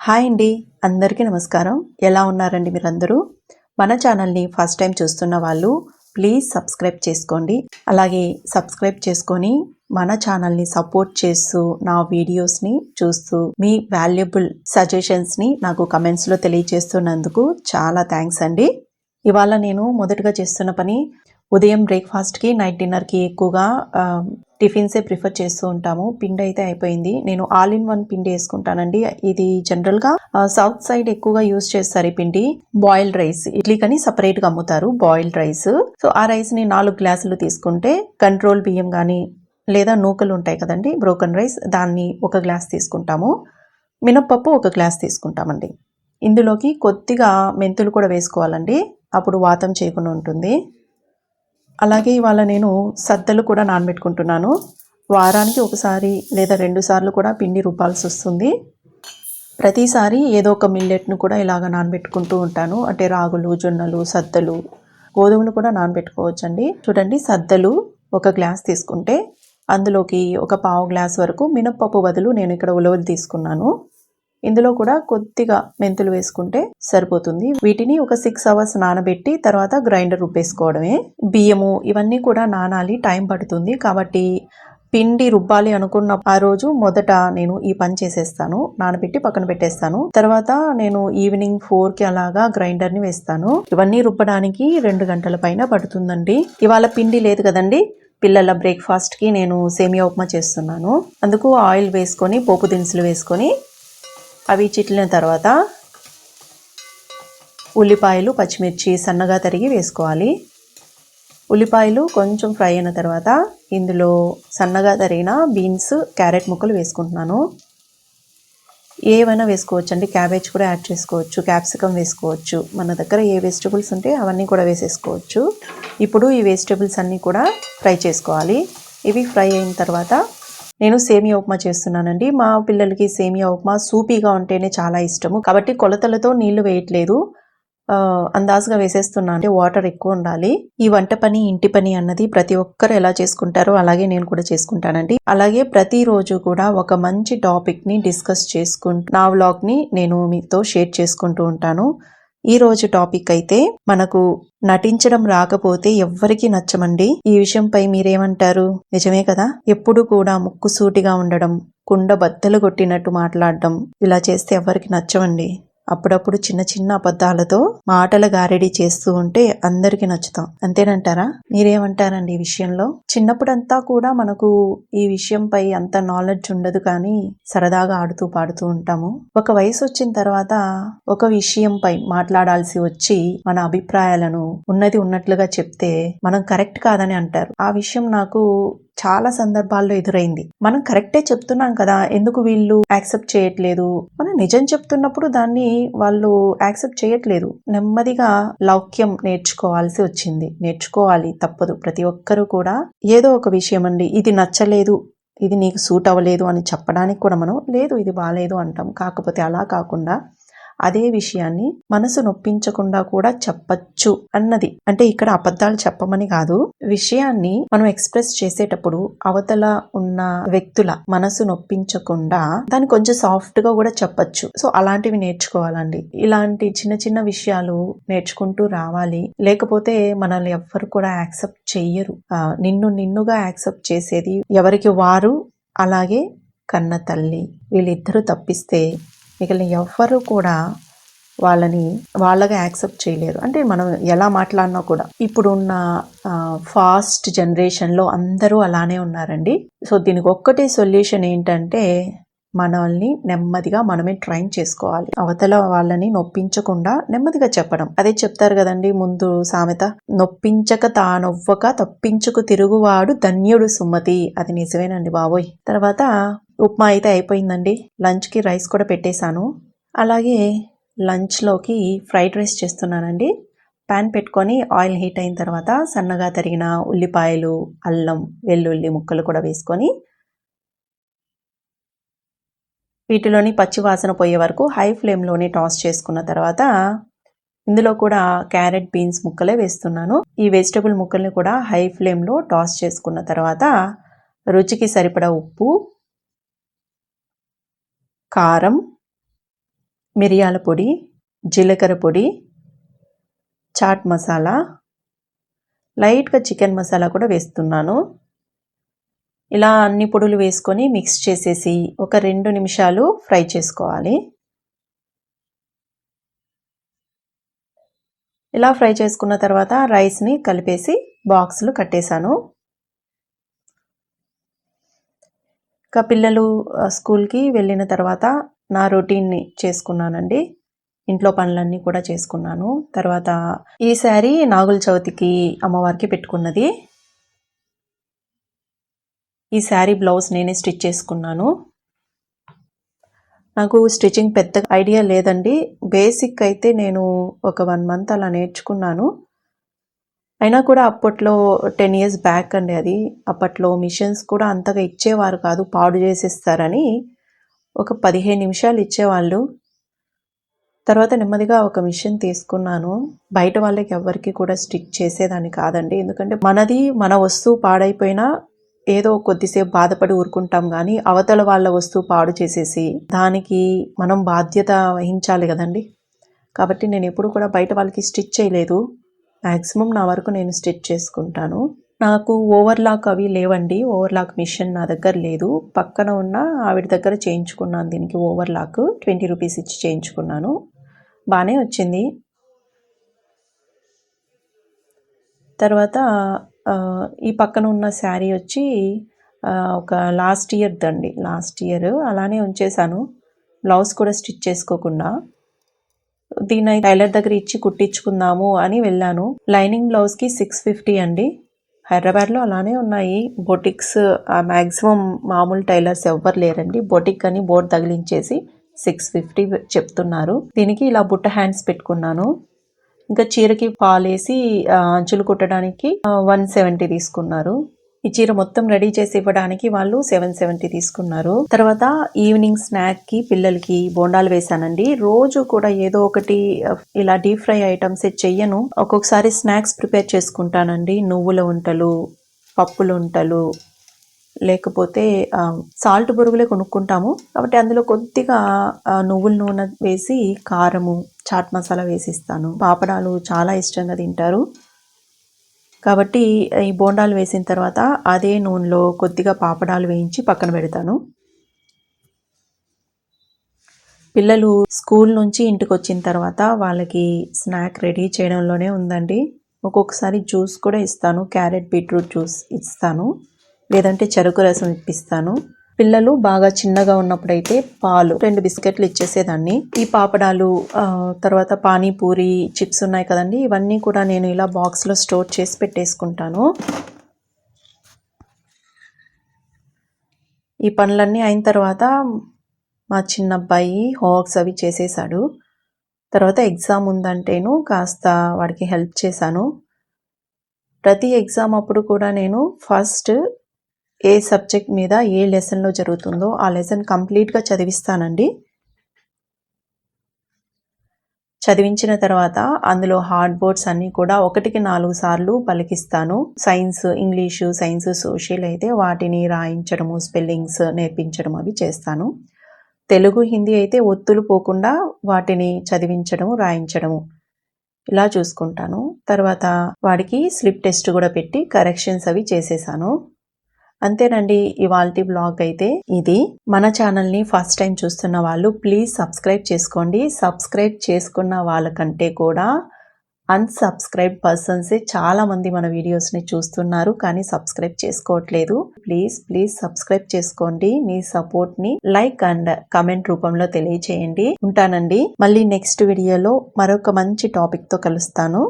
Hi అండి. అందరికీ నమస్కారం. ఎలా ఉన్నారండి మీరందరూ? మన ఛానల్ని ఫస్ట్ టైం చూస్తున్న వాళ్ళు ప్లీజ్ సబ్స్క్రైబ్ చేసుకోండి. అలాగే సబ్స్క్రైబ్ చేసుకొని మన ఛానల్ని సపోర్ట్ చేస్తూ నా వీడియోస్ని చూస్తూ మీ వాల్యుబుల్ సజెషన్స్ని నాకు కమెంట్స్లో తెలియజేస్తున్నందుకు చాలా థ్యాంక్స్ అండి. ఇవాళ నేను మొదటగా చేస్తున్న పని ఉదయం బ్రేక్ఫాస్ట్కి నైట్ డిన్నర్కి ఎక్కువగా టిఫిన్సే ప్రిఫర్ చేస్తూ ఉంటాము. పిండి అయితే అయిపోయింది. నేను ఆల్ ఇన్ వన్ పిండి వేసుకుంటానండి. ఇది జనరల్గా సౌత్ సైడ్ ఎక్కువగా యూస్ చేస్తారు ఈ పిండి. Boiled rice. ఇడ్లీ కానీ సపరేట్గా అమ్ముతారు బాయిల్డ్ రైస్. సో ఆ రైస్ని నాలుగు గ్లాసులు తీసుకుంటే కంట్రోల్ బియ్యం కానీ లేదా నూకలు ఉంటాయి కదండి బ్రోకన్ రైస్ దాన్ని ఒక గ్లాస్ తీసుకుంటాము. మినప్పప్పు ఒక గ్లాస్ తీసుకుంటామండి. ఇందులోకి కొద్దిగా మెంతులు కూడా వేసుకోవాలండి. అప్పుడు వాతం చేయకుండా ఉంటుంది. అలాగే ఇవాళ నేను సద్దలు కూడా నానబెట్టుకుంటున్నాను. వారానికి ఒకసారి లేదా రెండు సార్లు కూడా పిండి రుబ్బాల్సి వస్తుంది. ప్రతిసారి ఏదో ఒక మిల్లెట్ను కూడా ఇలాగ నానబెట్టుకుంటూ ఉంటాను. అంటే రాగులు జొన్నలు సద్దలు గోధుమలు కూడా నానబెట్టుకోవచ్చండి. చూడండి సద్దలు ఒక గ్లాస్ తీసుకుంటే అందులోకి ఒక పావు గ్లాస్ వరకు మినప్పప్పు బదులు నేను ఇక్కడ ఉలవలు తీసుకున్నాను. ఇందులో కూడా కొద్దిగా మెంతులు వేసుకుంటే సరిపోతుంది. వీటిని ఒక సిక్స్ అవర్స్ నానబెట్టి తర్వాత గ్రైండర్ రుబ్బేసుకోవడమే. బియ్యము ఇవన్నీ కూడా నానాలి టైం పడుతుంది కాబట్టి పిండి రుబ్బాలి అనుకున్న ఆ రోజు మొదట నేను ఈ పని చేసేస్తాను. నానబెట్టి పక్కన పెట్టేస్తాను. తర్వాత నేను ఈవినింగ్ ఫోర్కి అలాగా గ్రైండర్ని వేస్తాను. ఇవన్నీ రుబ్బడానికి రెండు గంటల పైన పడుతుందండి. ఇవాళ పిండి లేదు కదండి. పిల్లల బ్రేక్ఫాస్ట్కి నేను సేమియా ఉప్మా చేస్తున్నాను. అందుకు ఆయిల్ వేసుకొని పోపు దినుసులు వేసుకొని అవి చిట్లిన తర్వాత ఉల్లిపాయలు పచ్చిమిర్చి సన్నగా తరిగి వేసుకోవాలి. ఉల్లిపాయలు కొంచెం ఫ్రై అయిన తర్వాత ఇందులో సన్నగా తరిగిన బీన్స్ క్యారెట్ ముక్కలు వేసుకుంటున్నాను. ఏవైనా వేసుకోవచ్చు అండి క్యాబేజ్ కూడా యాడ్ చేసుకోవచ్చు. క్యాప్సికమ్ వేసుకోవచ్చు. మన దగ్గర ఏ వెజిటబుల్స్ ఉంటే అవన్నీ కూడా వేసేసుకోవచ్చు. ఇప్పుడు ఈ వెజిటబుల్స్ అన్నీ కూడా ఫ్రై చేసుకోవాలి. ఇవి ఫ్రై అయిన తర్వాత నేను సేమియా ఉప్మా చేస్తున్నానండి. మా పిల్లలకి సేమియా ఉప్మా సూపీగా ఉంటేనే చాలా ఇష్టము. కాబట్టి కొలతలతో నీళ్ళు వేయట్లేదు. అందాజుగా వేసేస్తున్నాను అంటే వాటర్ ఎక్కువ ఉండాలి. ఈ వంట పని ఇంటి పని అన్నది ప్రతి ఒక్కరు ఎలా చేసుకుంటారో అలాగే నేను కూడా చేసుకుంటానండి. అలాగే ప్రతిరోజు కూడా ఒక మంచి టాపిక్ని డిస్కస్ చేసుకుంటూ నా వ్లాగ్ని నేను మీతో షేర్ చేసుకుంటూ ఉంటాను. ఈ రోజు టాపిక్ అయితే మనకు నటించడం రాకపోతే ఎవ్వరికి నచ్చమండి. ఈ విషయంపై మీరేమంటారు? నిజమే కదా? ఎప్పుడు కూడా ముక్కుసూటిగా ఉండడం కుండ బద్దలు కొట్టినట్టు మాట్లాడడం ఇలా చేస్తే ఎవరికి నచ్చవండి. అప్పుడప్పుడు చిన్న చిన్న అబద్ధాలతో మాటల గారెడీ చేస్తూ ఉంటే అందరికి నచ్చుతాం. అంతేనంటారా? మీరేమంటారండి ఈ విషయంలో? చిన్నప్పుడంతా కూడా మనకు ఈ విషయంపై అంత నాలెడ్జ్ ఉండదు కానీ సరదాగా ఆడుతూ పాడుతూ ఉంటాము. ఒక వయసు వచ్చిన తర్వాత ఒక విషయంపై మాట్లాడాల్సి వచ్చి మన అభిప్రాయాలను ఉన్నది ఉన్నట్లుగా చెప్తే మనం కరెక్ట్ కాదని అంటారు. ఆ విషయం నాకు చాలా సందర్భాల్లో ఎదురైంది. మనం కరెక్టే చెప్తున్నాం కదా ఎందుకు వీళ్ళు యాక్సెప్ట్ చేయట్లేదు? మనం నిజం చెప్తున్నప్పుడు దాన్ని వాళ్ళు యాక్సెప్ట్ చేయట్లేదు. నెమ్మదిగా లౌక్యం నేర్చుకోవాల్సి వచ్చింది. నేర్చుకోవాలి తప్పదు. ప్రతి ఒక్కరూ కూడా ఏదో ఒక విషయం అండి ఇది నచ్చలేదు ఇది నీకు సూట్ అవ్వలేదు అని చెప్పడానికి కూడా మనం లేదు ఇది బాగాలేదు అంటాం. కాకపోతే అలా కాకుండా అదే విషయాన్ని మనసు నొప్పించకుండా కూడా చెప్పచ్చు అన్నది. అంటే ఇక్కడ అబద్ధాలు చెప్పమని కాదు. విషయాన్ని మనం ఎక్స్ప్రెస్ చేసేటప్పుడు అవతల ఉన్న వ్యక్తుల మనసు నొప్పించకుండా దాన్ని కొంచెం సాఫ్ట్గా కూడా చెప్పచ్చు. సో అలాంటివి నేర్చుకోవాలండి. ఇలాంటి చిన్న చిన్న విషయాలు నేర్చుకుంటూ రావాలి. లేకపోతే మనల్ని ఎవ్వరు కూడా యాక్సెప్ట్ చెయ్యరు. నిన్ను నిన్నుగా యాక్సెప్ట్ చేసేది ఎవరికి వారు? అలాగే కన్న తల్లి. వీళ్ళిద్దరూ తప్పిస్తే మిగిలిన ఎవ్వరు కూడా వాళ్ళని వాళ్ళగా యాక్సెప్ట్ చేయలేరు. అంటే మనం ఎలా మాట్లాడినా కూడా. ఇప్పుడున్న ఫాస్ట్ జనరేషన్లో అందరూ అలానే ఉన్నారండి. సో దీనికి ఒక్కటే సొల్యూషన్ ఏంటంటే మనల్ని నెమ్మదిగా మనమే ట్రైన్ చేసుకోవాలి. అవతల వాళ్ళని నొప్పించకుండా నెమ్మదిగా చెప్పడం. అదే చెప్తారు కదండి ముందు సామెత. నొప్పించక తానొవ్వక తప్పించుకు తిరుగువాడు ధన్యుడు సుమతి. అది నిజమేనండి బాబోయ్. తర్వాత ఉప్మా అయితే అయిపోయిందండి. లంచ్కి రైస్ కూడా పెట్టేశాను. అలాగే లంచ్లోకి ఫ్రైడ్ రైస్ చేస్తున్నానండి. ప్యాన్ పెట్టుకొని ఆయిల్ హీట్ అయిన తర్వాత సన్నగా తరిగిన ఉల్లిపాయలు అల్లం వెల్లుల్లి ముక్కలు కూడా వేసుకొని వీటిలోని పచ్చి వాసన పోయే వరకు హై ఫ్లేమ్లోనే టాస్ చేసుకున్న తర్వాత ఇందులో కూడా క్యారెట్ బీన్స్ ముక్కలే వేస్తున్నాను. ఈ వెజిటబుల్ ముక్కల్ని కూడా హై ఫ్లేమ్లో టాస్ చేసుకున్న తర్వాత రుచికి సరిపడా ఉప్పు కారం మిరియాల పొడి జీలకర్ర పొడి చాట్ మసాలా. లైట్గా చికెన్ మసాలా కూడా వేస్తున్నాను. ఇలా అన్ని పొడులు వేసుకొని మిక్స్ చేసేసి ఒక రెండు నిమిషాలు ఫ్రై చేసుకోవాలి. ఇలా ఫ్రై చేసుకున్న తర్వాత రైస్ని కలిపేసి బాక్స్లు కట్టేశాను. ఇంకా పిల్లలు స్కూల్కి వెళ్ళిన తర్వాత నా రొటీన్ని చేసుకున్నానండి. ఇంట్లో పనులన్నీ కూడా చేసుకున్నాను. తర్వాత ఈ శారీ నాగుల చవితికి అమ్మవారికి పెట్టుకున్నది. ఈ శారీ బ్లౌజ్ నేనే స్టిచ్ చేసుకున్నాను. నాకు స్టిచ్చింగ్ పెద్ద ఐడియా లేదండి. బేసిక్ అయితే నేను ఒక వన్ మంత్ అలా నేర్చుకున్నాను. అయినా కూడా అప్పట్లో టెన్ ఇయర్స్ బ్యాక్ అండి అది. అప్పట్లో మిషన్స్ కూడా అంతగా ఇచ్చేవారు కాదు పాడు చేసేస్తారని ఒక పదిహేను నిమిషాలు ఇచ్చేవాళ్ళు. తర్వాత నెమ్మదిగా ఒక మిషన్ తీసుకున్నాను. బయట వాళ్ళకి ఎవరికి కూడా స్టిచ్ చేసేదాన్ని కాదండి. ఎందుకంటే మనది మన వస్తువు పాడైపోయినా ఏదో కొద్దిసేపు బాధపడి ఊరుకుంటాం కానీ అవతల వాళ్ళ వస్తువు పాడు చేసేసి దానికి మనం బాధ్యత వహించాలి కదండి. కాబట్టి నేను ఎప్పుడు కూడా బయట వాళ్ళకి స్టిచ్ చేయలేదు. మ్యాక్సిమం నా వరకు నేను స్టిచ్ చేసుకుంటాను. నాకు ఓవర్లాక్ అవి లేవండి. ఓవర్లాక్ మిషన్ నా దగ్గర లేదు. పక్కన ఉన్న ఆవిడ దగ్గర చేయించుకున్నాను దీనికి ఓవర్లాక్. ట్వంటీ రూపీస్ ఇచ్చి చేయించుకున్నాను. బాగానే వచ్చింది. తర్వాత ఈ పక్కన ఉన్న శారీ వచ్చి ఒక లాస్ట్ ఇయర్ దండి లాస్ట్ ఇయర్ అలానే ఉంచేశాను. బ్లౌజ్ కూడా స్టిచ్ చేసుకోకుండా. దీన్ని టైలర్ దగ్గర ఇచ్చి కుట్టించుకుందాము అని వెళ్ళాను. లైనింగ్ బ్లౌజ్కి సిక్స్ ఫిఫ్టీ అండి. హైదరాబాద్లో అలానే ఉన్నాయి. బొటిక్స్ మ్యాక్సిమం మామూలు టైలర్స్ ఎవ్వరు లేరండి. బొటిక్ అని బోర్డు తగిలించేసి సిక్స్ ఫిఫ్టీ చెప్తున్నారు. దీనికి ఇలా బుట్ట హ్యాండ్స్ పెట్టుకున్నాను. ఇంకా చీరకి పాలేసి అంచులు కుట్టడానికి వన్ సెవెంటీ తీసుకున్నారు. ఈ చీర మొత్తం రెడీ చేసి ఇవ్వడానికి వాళ్ళు సెవెన్ సెవెంటీ తీసుకున్నారు. తర్వాత ఈవినింగ్ స్నాక్కి పిల్లలకి బోండాలు వేసానండి రోజు కూడా ఏదో ఒకటి ఇలా డీప్ ఫ్రై ఐటమ్స్ చెయ్యను. ఒక్కొక్కసారి స్నాక్స్ ప్రిపేర్ చేసుకుంటానండి. నువ్వుల వంటలు పప్పుల వంటలు లేకపోతే సాల్ట్ పురుగులే కొనుక్కుంటాము. కాబట్టి అందులో కొద్దిగా నువ్వుల నూనె వేసి కారము చాట్ మసాలా వేసిస్తాను. పాపడాలు చాలా ఇష్టంగా తింటారు. కాబట్టి ఈ బోండాలు వేసిన తర్వాత అదే నూనెలో కొద్దిగా పాపడాలు వేయించి పక్కన పెడతాను. పిల్లలు స్కూల్ నుంచి ఇంటికి వచ్చిన తర్వాత వాళ్ళకి స్నాక్ రెడీ చేయడంలోనే ఉందండి. ఒక్కొక్కసారి జ్యూస్ కూడా ఇస్తాను. క్యారెట్ బీట్రూట్ జ్యూస్ ఇస్తాను. లేదంటే చెరుకు రసం ఇప్పిస్తాను. పిల్లలు బాగా చిన్నగా ఉన్నప్పుడైతే పాలు రెండు బిస్కెట్లు ఇచ్చేసేదాన్ని. ఈ పాపడాలు తర్వాత పానీపూరి చిప్స్ ఉన్నాయి కదండి ఇవన్నీ కూడా నేను ఇలా బాక్స్లో స్టోర్ చేసి పెట్టేసుకుంటాను. ఈ పనులన్నీ అయిన తర్వాత మా చిన్న అబ్బాయి హోంవర్క్స్ అవి చేసేసాడు. తర్వాత ఎగ్జామ్ ఉందంటేను కాస్త వాడికి హెల్ప్ చేశాను. ప్రతి ఎగ్జామ్ అప్పుడు కూడా నేను ఫస్ట్ ఏ సబ్జెక్ట్ మీద ఏ లెసన్లో జరుగుతుందో ఆ లెసన్ కంప్లీట్గా చదివిస్తానండి. చదివించిన తర్వాత అందులో హార్డ్ బోర్డ్స్ అన్నీ కూడా ఒకటికి నాలుగు సార్లు పలికిస్తాను. సైన్స్ ఇంగ్లీషు సైన్స్ సోషల్ అయితే వాటిని రాయించడము స్పెల్లింగ్స్ నేర్పించడం అవి చేస్తాను. తెలుగు హిందీ అయితే ఒత్తులు పోకుండా వాటిని చదివించడము రాయించడము ఇలా చూసుకుంటాను. తర్వాత వాడికి స్లిప్ టెస్ట్ కూడా పెట్టి కరెక్షన్స్ అవి చేసేసాను. అంతేనండి ఇవాల్టి బ్లాగ్ అయితే ఇది. మన ఛానల్ని ఫస్ట్ టైం చూస్తున్న వాళ్ళు ప్లీజ్ సబ్స్క్రైబ్ చేసుకోండి. సబ్స్క్రైబ్ చేసుకున్న వాళ్ళకంటే కూడా అన్సబ్స్క్రైబ్ పర్సన్సే చాలా మంది మన వీడియోస్ని చూస్తున్నారు కానీ సబ్స్క్రైబ్ చేసుకోవట్లేదు. ప్లీజ్ ప్లీజ్ సబ్స్క్రైబ్ చేసుకోండి. మీ సపోర్ట్ని లైక్ అండ్ కమెంట్ రూపంలో తెలియచేయండి. ఉంటానండి. మళ్ళీ నెక్స్ట్ వీడియోలో మరొక మంచి టాపిక్తో కలుస్తాను.